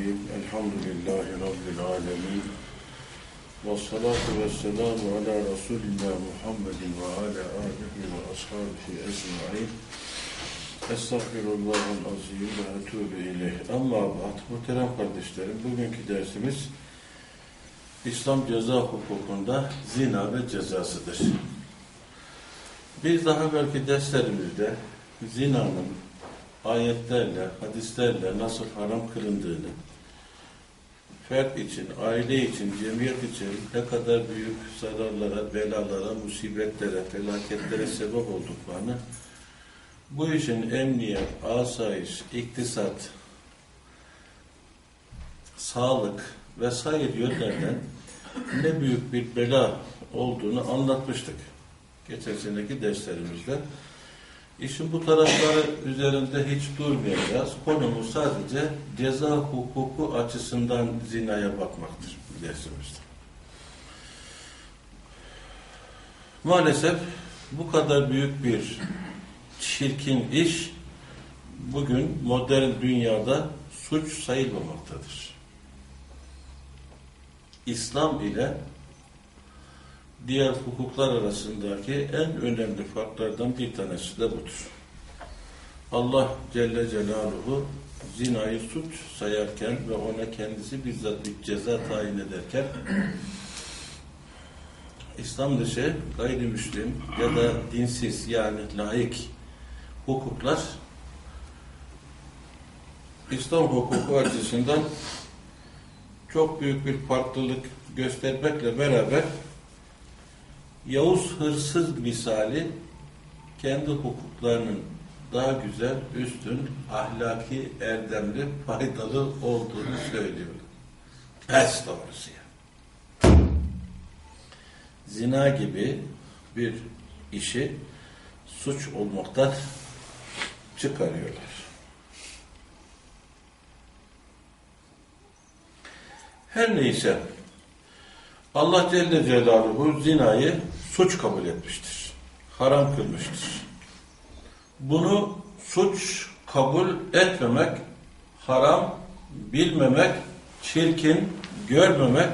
Bismillahirrahmanirrahim. Elhamdülillahi Rabbil alemin. Ve salatu ve selamu ala Resulina Muhammedin ve ala alihi ve ashabihi ecma'in. Estağfirullahal azim ve etûbü ileyh. Amma ba'd. Muhterem kardeşlerim, bugünkü dersimiz İslam ceza hukukunda zina ve cezasıdır. Biz daha belki derslerimizde zinanın ayetlerle, hadislerle nasıl haram kılındığını, fert için, aile için, cemiyet için ne kadar büyük zararlara, belalara, musibetlere, felaketlere sebep olduklarını, bu işin emniyet, asayiş, iktisat, sağlık vesaire yönlerden ne büyük bir bela olduğunu anlatmıştık. Geçen seneki derslerimizde. İşin bu tarafları üzerinde hiç durmayacağız. Konumuz sadece ceza hukuku açısından zinaya bakmaktır dersimizde. Maalesef bu kadar büyük bir çirkin iş bugün modern dünyada suç sayılmamaktadır. İslam ile diğer hukuklar arasındaki en önemli farklardan bir tanesi de budur. Allah Celle Celaluhu zinayı suç sayarken ve ona kendisi bizzat bir ceza tayin ederken İslam dışı gayrimüslim ya da dinsiz yani laik hukuklar İslam hukuku açısından çok büyük bir farklılık göstermekle beraber Yavuz hırsız misali kendi hukuklarının daha güzel, üstün, ahlaki, erdemli, faydalı olduğunu söylüyor. Pes doğrusu ya. Zina gibi bir işi suç olmaktan çıkarıyorlar. Her neyse Allah Celle Celaluhu zinayı suç kabul etmiştir. Haram kılmıştır. Bunu suç kabul etmemek, haram bilmemek, çirkin görmemek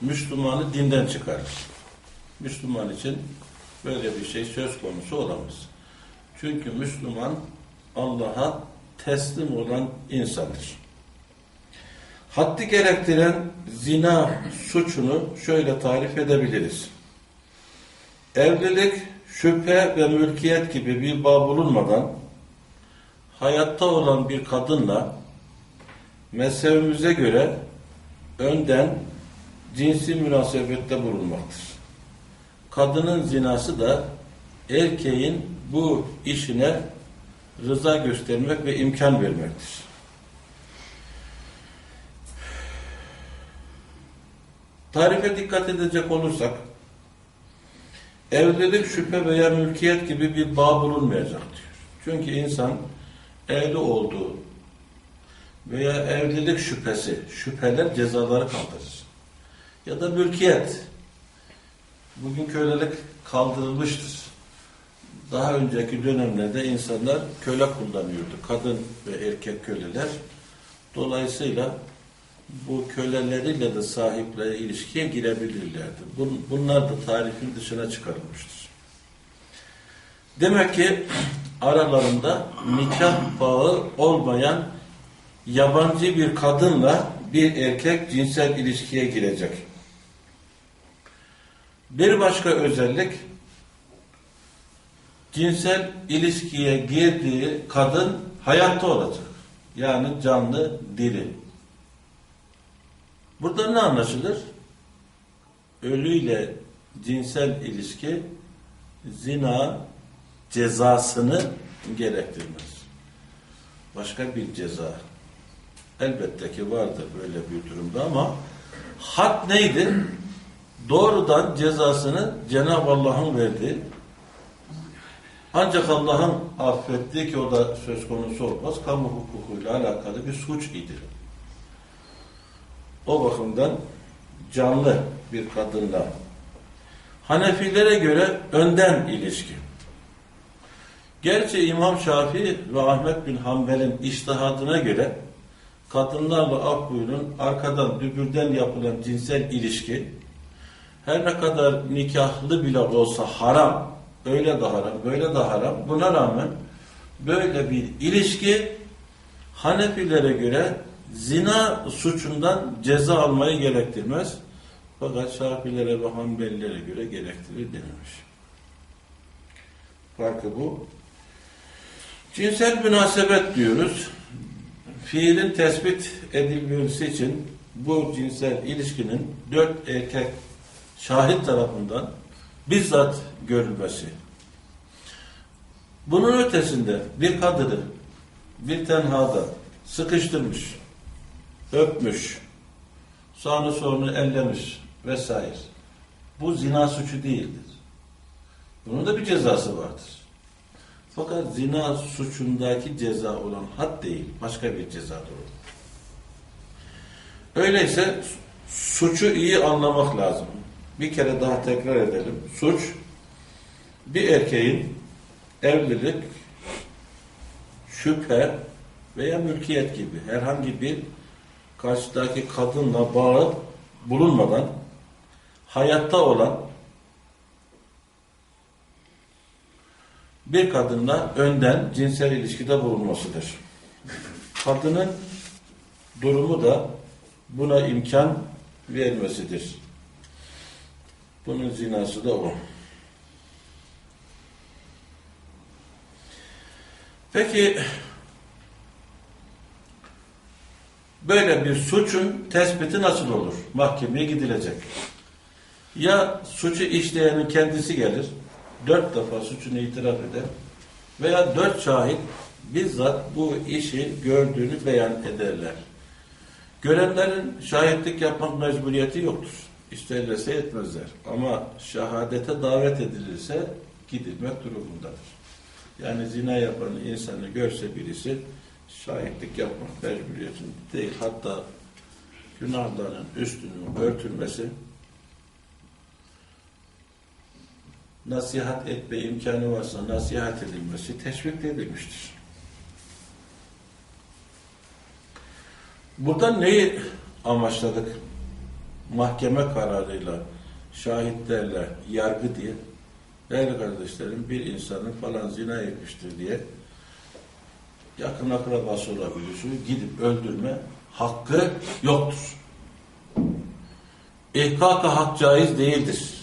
Müslümanı dinden çıkarır. Müslüman için böyle bir şey söz konusu olamaz. Çünkü Müslüman Allah'a teslim olan insandır. Haddi gerektiren zina suçunu şöyle tarif edebiliriz. Evlilik, şüphe ve mülkiyet gibi bir bağ bulunmadan hayatta olan bir kadınla mezhebimize göre önden cinsi münasebette bulunmaktır. Kadının zinası da erkeğin bu işine rıza göstermek ve imkan vermektir. Tarife dikkat edecek olursak, evlilik şüphe veya mülkiyet gibi bir bağ bulunmayacak diyor. Çünkü insan evli olduğu veya evlilik şüphesi, şüpheler cezaları kaldırır. Ya da mülkiyet. Bugün kölelik kaldırılmıştır. Daha önceki dönemlerde insanlar köle kullanıyordu. Kadın ve erkek köleler. Dolayısıyla bu köleleriyle de sahiple ilişkiye girebilirlerdi. Bunlar da tarifin dışına çıkarılmıştır. Demek ki aralarında nikah bağı olmayan yabancı bir kadınla bir erkek cinsel ilişkiye girecek. Bir başka özellik cinsel ilişkiye girdiği kadın hayatta olacak. Yani canlı, diri. Burada ne anlaşılır? Ölüyle cinsel ilişki zina cezasını gerektirmez. Başka bir ceza. Elbette ki vardır böyle bir durumda ama had neydi? Doğrudan cezasını Cenab-ı Allah'ın verdiği ancak Allah'ın affettiği ki o da söz konusu olmaz. Kamu hukukuyla alakalı bir suç idi. O bakımdan canlı bir kadınla Hanefilere göre önden ilişki. Gerçi İmam Şafii ve Ahmet bin Hanbel'in iştihadına göre kadınlarla Akbuyu'nun arkadan dübürden yapılan cinsel ilişki her ne kadar nikahlı bile olsa haram, öyle de haram, böyle de haram. Buna rağmen böyle bir ilişki Hanefilere göre zina suçundan ceza almayı gerektirmez. Fakat Şafilere ve Hanbelilere göre gerektirir denilmiş. Farkı bu. Cinsel münasebet diyoruz. Fiilin tespit edilmesi için bu cinsel ilişkinin dört erkek şahit tarafından bizzat görülmesi. Bunun ötesinde bir kadını bir tenhada sıkıştırmış, öpmüş, sağını solunu ellemiş vesaire. Bu zina suçu değildir. Bunun da bir cezası vardır. Fakat zina suçundaki ceza olan had değil, başka bir cezadır o. Öyleyse suçu iyi anlamak lazım. Bir kere daha tekrar edelim. Suç, bir erkeğin evlilik, şüphe veya mülkiyet gibi herhangi bir karşıdaki kadınla bağı bulunmadan hayatta olan bir kadınla önden cinsel ilişkide bulunmasıdır. Kadının durumu da buna imkan vermesidir. Bunun zinası da o. Peki böyle bir suçun tespiti nasıl olur? Mahkemeye gidilecek. Ya suçu işleyenin kendisi gelir, dört defa suçunu itiraf eder veya dört şahit bizzat bu işi gördüğünü beyan ederler. Görenlerin şahitlik yapmak mecburiyeti yoktur. İsterlerse etmezler. Ama şehadete davet edilirse gidilmek durumundadır. Yani zina yapan insanı görse birisi şahitlik yapmak mecburiyetinde değil. Hatta günahların üstünün örtülmesi nasihat etme imkanı varsa nasihat edilmesi teşvik edilmiştir. Burada neyi amaçladık? Mahkeme kararıyla, şahitlerle, yargı diye değerli kardeşlerim bir insanın falan zina etmiştir diye yakın akrabası olabilir. Gidip öldürme hakkı yoktur. İhkaka hak caiz değildir.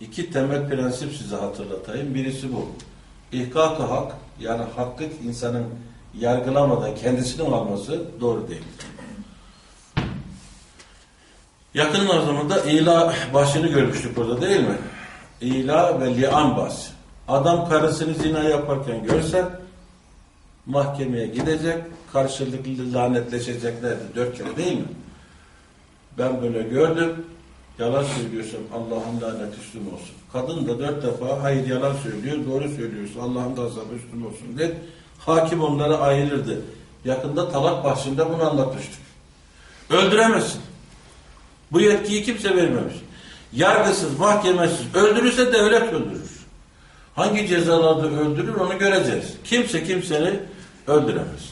İki temel prensip size hatırlatayım. Birisi bu. İhkaka hak yani hakkı insanın yargılamadan kendisinin alması doğru değil. Yakın zamanda ila başını görmüştük burada değil mi? İla ve li'an bahsi. Adam karısını zina yaparken görse mahkemeye gidecek, karşılıklı lanetleşeceklerdi dört kere değil mi? Ben böyle gördüm, yalan söylüyorsam Allah'ın lanet üstüm olsun. Kadın da dört defa hayır yalan söylüyor, doğru söylüyorsun Allah'ın da azabı üstüm olsun dedi. Hakim onlara ayrılırdı. Yakında talak bahsinde bunu anlatmıştık. Öldüremezsin. Bu yetkiyi kimse vermemiş. Yargısız, mahkemesiz öldürürse devlet öldürür. Hangi cezalarda öldürür onu göreceğiz. Kimse kimseni öldüremez.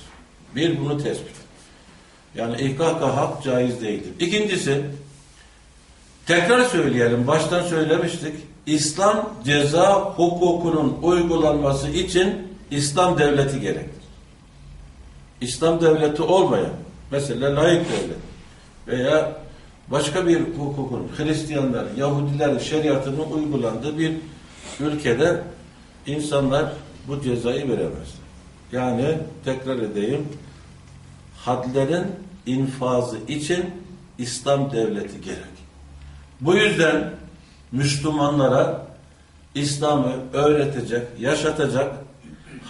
Bir bunu tespit. Yani ihkaka hak caiz değildir. İkincisi tekrar söyleyelim. Baştan söylemiştik. İslam ceza hukukunun uygulanması için İslam devleti gerektir. İslam devleti olmayan mesela layık devlet veya başka bir hukukun Hristiyanlar, Yahudiler şeriatının uygulandığı bir ülkede insanlar bu cezayı veremezler. Yani tekrar edeyim hadlerin infazı için İslam devleti gerek. Bu yüzden Müslümanlara İslam'ı öğretecek, yaşatacak,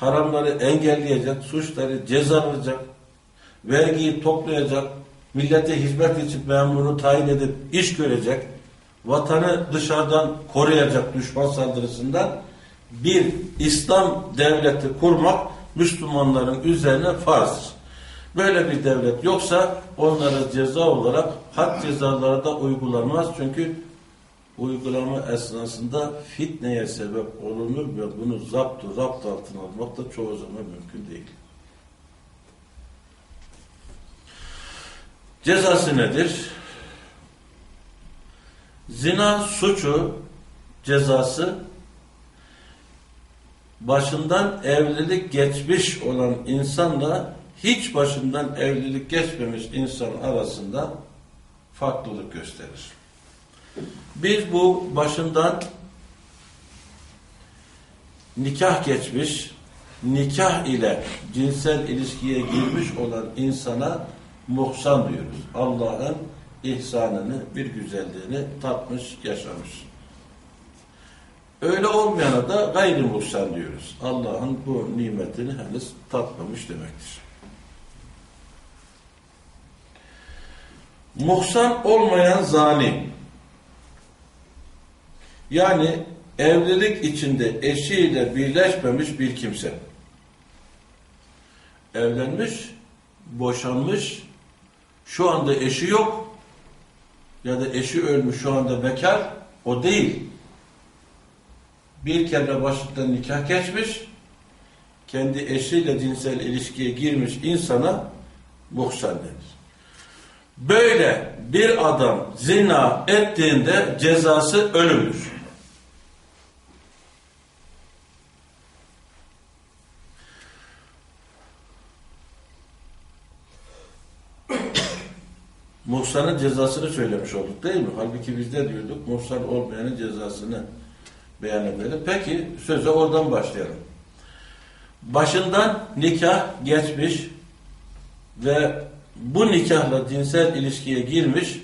haramları engelleyecek, suçları cezalayacak, vergiyi toplayacak, millete hizmet için memuru tayin edip iş görecek, vatanı dışarıdan koruyacak düşman saldırısından bir İslam devleti kurmak Müslümanların üzerine farzdır. Böyle bir devlet yoksa onlara ceza olarak hak cezaları da uygulanmaz. Çünkü uygulama esnasında fitneye sebep olunur ve bunu zapt zapt altına almak da çoğu zaman mümkün değil. Cezası nedir? Zina suçu cezası başından evlilik geçmiş olan insanla hiç başından evlilik geçmemiş insan arasında farklılık gösterir. Biz bu başından nikah geçmiş, nikah ile cinsel ilişkiye girmiş olan insana muhsan diyoruz. Allah'ın ihsanını, bir güzelliğini tatmış, yaşamış. Öyle olmayana da gayri diyoruz. Allah'ın bu nimetini henüz tatmamış demektir. Muhsan olmayan zalim yani evlilik içinde eşiyle birleşmemiş bir kimse. Evlenmiş, boşanmış, şu anda eşi yok ya da eşi ölmüş şu anda bekar, o değil. Bir kere başlıkta nikah geçmiş, kendi eşiyle cinsel ilişkiye girmiş insana muhsan denir. Böyle bir adam zina ettiğinde cezası ölümdür. Muhsanın cezasını söylemiş olduk değil mi? Halbuki biz de diyorduk muhsan olmayanın cezasını beyan edelim. Peki söze oradan başlayalım. Başından nikah geçmiş ve bu nikahla cinsel ilişkiye girmiş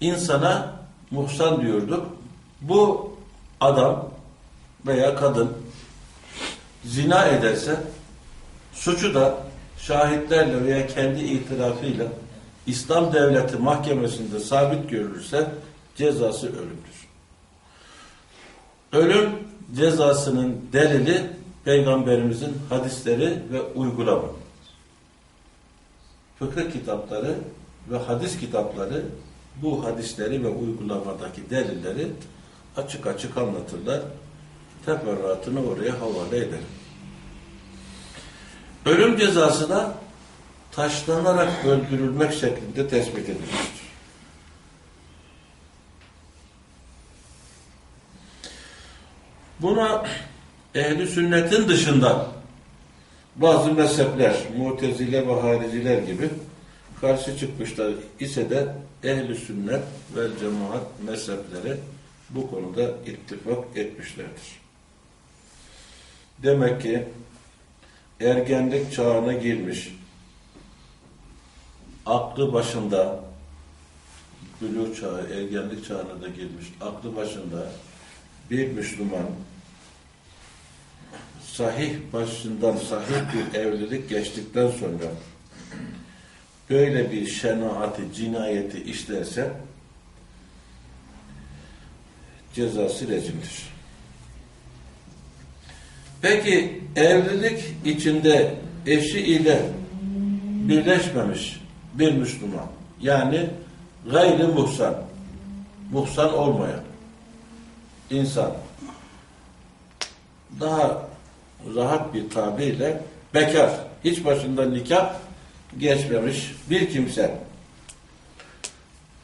insana muhsan diyorduk. Bu adam veya kadın zina ederse suçu da şahitlerle veya kendi itirafıyla İslam devleti mahkemesinde sabit görülürse cezası ölümdür. Ölüm cezasının delili Peygamberimizin hadisleri ve uygulama. Fıkıh kitapları ve hadis kitapları bu hadisleri ve uygulamadaki delilleri açık açık anlatırlar. Teferruatını oraya havale ederim. Ölüm cezası da taşlanarak öldürülmek şeklinde tespit edilmiştir. Buna ehli sünnetin dışında bazı mezhepler, mutezile ve hariciler gibi karşı çıkmışlar ise de ehli sünnet ve cemaat mezhepleri bu konuda ittifak etmişlerdir. Demek ki ergenlik çağına girmiş, aklı başında, bülü çağı, ergenlik çağına da girmiş, aklı başında bir Müslüman sahih başından sahih bir evlilik geçtikten sonra böyle bir şenaati, cinayeti işlerse cezası rejimdir. Peki evlilik içinde eşi ile birleşmemiş bir Müslüman yani gayri muhsan muhsan olmayan insan daha rahat bir tabirle bekar, hiç başında nikah geçmemiş bir kimse.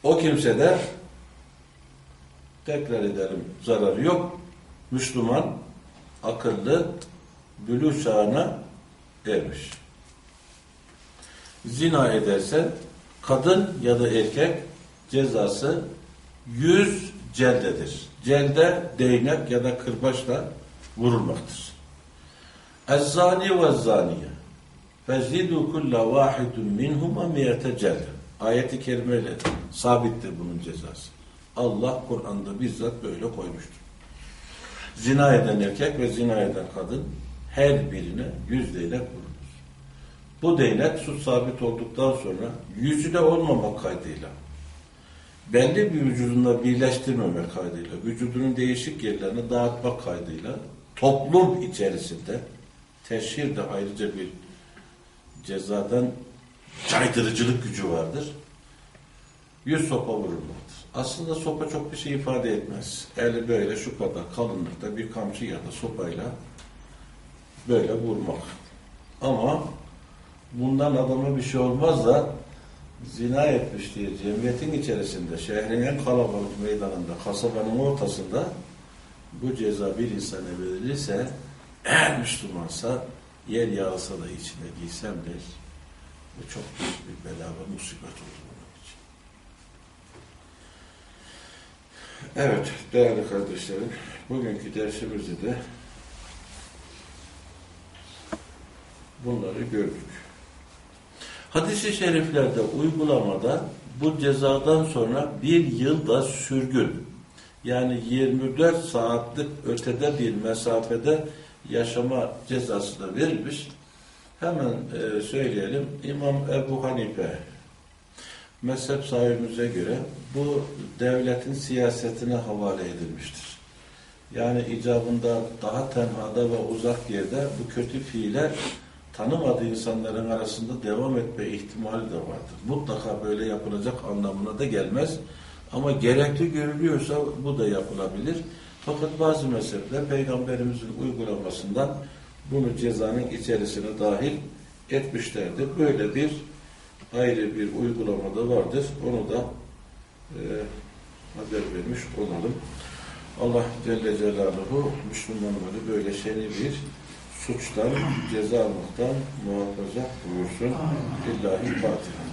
O kimse de tekrar edelim zararı yok. Müslüman, akıllı, bülü çağına ermiş. Zina ederse kadın ya da erkek cezası yüz celdedir. Celde değnek ya da kırbaçla vurulmaktır. Ez-zani ve zaniye fezidu kulla vahidun minhuma miyete celde. Ayeti kerimeyle sabittir bunun cezası. Allah Kur'an'da bizzat böyle koymuştur. Zina eden erkek ve zina eden kadın her birine yüz değnek vurulur. Bu değnek suç sabit olduktan sonra yüzüne olmamak kaydıyla belli bir vücudunda birleştirmemek kaydıyla, vücudunun değişik yerlerine dağıtmak kaydıyla toplum içerisinde teşhir de ayrıca bir cezadan caydırıcılık gücü vardır. Yüz sopa vurulmaktır. Aslında sopa çok bir şey ifade etmez. Eli böyle şu kadar kalınlıkta bir kamçı ya da sopayla böyle vurmak. Ama bundan adama bir şey olmaz da zina etmiş diye cemiyetin içerisinde, şehrin en kalabalık meydanında, kasabanın ortasında bu ceza bir insana verilirse eğer Müslümansa yer yağsa da içine giysem der. Bu çok büyük bir bela ve musibet olur bunun için. Evet değerli kardeşlerim, bugünkü dersimizde de bunları gördük. Hadis-i şeriflerde uygulamada bu cezadan sonra bir yılda sürgün yani 24 saatlik ötede bir mesafede yaşama cezası da verilmiş. Hemen e, söyleyelim. İmam Ebu Hanife mezhep sahibimize göre bu devletin siyasetine havale edilmiştir. Yani icabında daha tenhada ve uzak yerde bu kötü fiiller tanımadığı insanların arasında devam etme ihtimali de vardır. Mutlaka böyle yapılacak anlamına da gelmez. Ama gerekli görülüyorsa bu da yapılabilir. Fakat bazı mezhepler peygamberimizin uygulamasından bunu cezanın içerisine dahil etmişlerdir. Böyle bir ayrı bir uygulama da vardır. Onu da e, haber vermiş olalım. Allah Celle Celaluhu Müslümanları böyle şeni bir suçtan, ceza almaktan muhafaza buyursun. İllahi Fatiha.